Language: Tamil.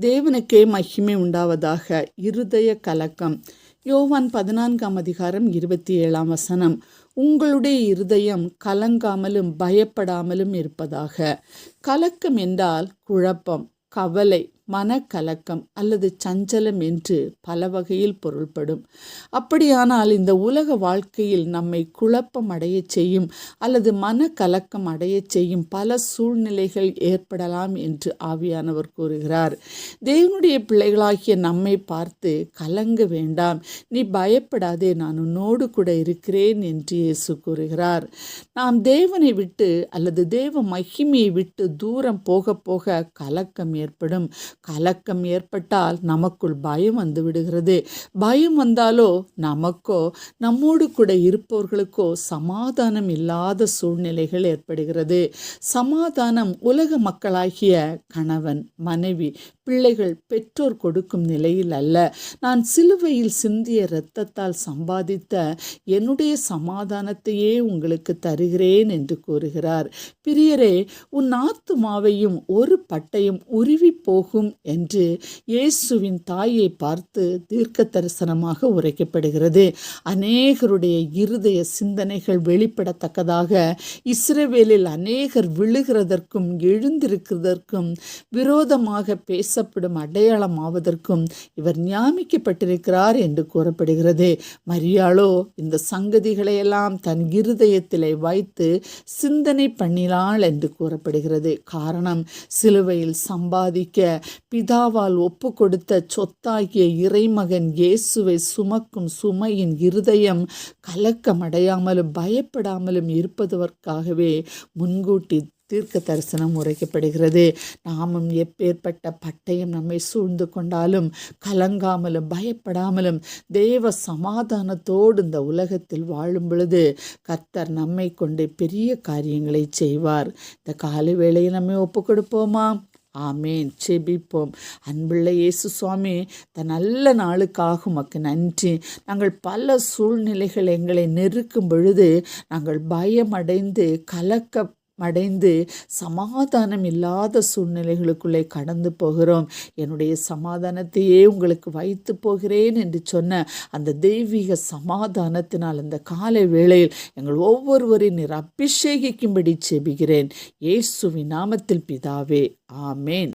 தேவனுக்கே மகிமை உண்டாவதாக இருதய கலக்கம். யோவான் பதினான்காம் அதிகாரம் இருபத்தி ஏழாம் வசனம். உங்களுடைய இருதயம் கலங்காமலும் பயப்படாமலும் இருப்பதாக. கலக்கம் என்றால் குழப்பம் கவலை மனக்கலக்கம் அல்லது சஞ்சலம் என்று பல வகையில் பொருள்படும். அப்படியானால் இந்த உலக வாழ்க்கையில் நம்மை குழப்பம் அடையச் செய்யும் அல்லது மனக்கலக்கம் அடையச் செய்யும் பல சூழ்நிலைகள் ஏற்படலாம் என்று ஆவியானவர் கூறுகிறார். தேவனுடைய பிள்ளைகளாகிய நம்மை பார்த்து கலங்க வேண்டாம். நீ பயப்படாதே நான் உன்னோடு கூட இருக்கிறேன் என்று இயேசு கூறுகிறார். நாம் தேவனை விட்டு அல்லது தேவ மகிமையை விட்டு தூரம் போக போக கலக்கம் ஏற்படும். கலக்கம் ஏற்பட்டால் நமக்குள் பயம் வந்து விடுகிறது. பயம் வந்தாலோ நமக்கோ நம்மோடு கூட இருப்பவர்களுக்கோ சமாதானம் இல்லாத சூழ்நிலைகள் ஏற்படுகிறது. சமாதானம் உலக மக்களாகிய கணவன் மனைவி பிள்ளைகள் பெற்றோர் கொடுக்கும் நிலையில் அல்ல. நான் சிலுவையில் சிந்திய இரத்தத்தால் சம்பாதித்த என்னுடைய சமாதானத்தையே உங்களுக்கு தருகிறேன் என்று கூறுகிறார். பிரியரே உன் ஆத்துமாவையும் ஒரு பட்டையும் உருவி போகும் என்று இயேசுவின் தாயை பார்த்து தீர்க்க தரிசனமாக உரைக்கப்படுகிறது. அநேகருடைய இருதய சிந்தனைகள் வெளிப்படத்தக்கதாக இஸ்ரேவேலில் அநேகர் விழுகிறதற்கும் எழுந்திருக்கிறதற்கும் விரோதமாக பேசப்படும் அடையாளமாவதற்கும் இவர் நியமிக்கப்பட்டிருக்கிறார் என்று கூறப்படுகிறது. மரியாளோ இந்த சங்கதிகளையெல்லாம் தன் இருதயத்திலே வைத்து சிந்தனை பண்ணினாள் என்று கூறப்படுகிறது. காரணம் சிலுவையில் சம்பாதிக்க பிதாவால் ஒப்பு கொடுத்த சொத்தாகிய இறைமகன் இயேசுவை சுமக்கும் சுமையின் இருதயம் கலக்கமடையாமலும் பயப்படாமலும் இருப்பதற்காகவே முன்கூட்டி தீர்க்க தரிசனம் உரைக்கப்படுகிறது நாமும் எப்பேற்பட்ட பட்டயம் நம்மை சூழ்ந்து கொண்டாலும் கலங்காமலும் பயப்படாமலும் தேவ சமாதானத்தோடு இந்த உலகத்தில் வாழும் பொழுது கர்த்தர் நம்மை கொண்டு பெரிய காரியங்களை செய்வார். இந்த காலை வேளையை நம்மை ஒப்பு கொடுப்போமா ஆமேன். செபிப்போம் அன்புள்ள இயேசு சுவாமி த நல்ல நாளுக்காக உமக்கு நன்றி. நாங்கள் பல சூழ்நிலைகள் எங்களை நெருக்கும் பொழுது நாங்கள் பயமடைந்து கலக்க அடைந்து சமாதானம் இல்லாத சூழ்நிலைகளுக்குள்ளே கடந்து போகிறோம். என்னுடைய சமாதானத்தையே உங்களுக்கு வைத்து போகிறேன் என்று சொன்ன அந்த தெய்வீக சமாதானத்தினால் அந்த காலை வேளையில் எங்கள் ஒவ்வொருவரின் நீர் அபிஷேகிக்கும்படி செபிகிறேன் இயேசுவின் நாமத்தில் பிதாவே ஆமேன்.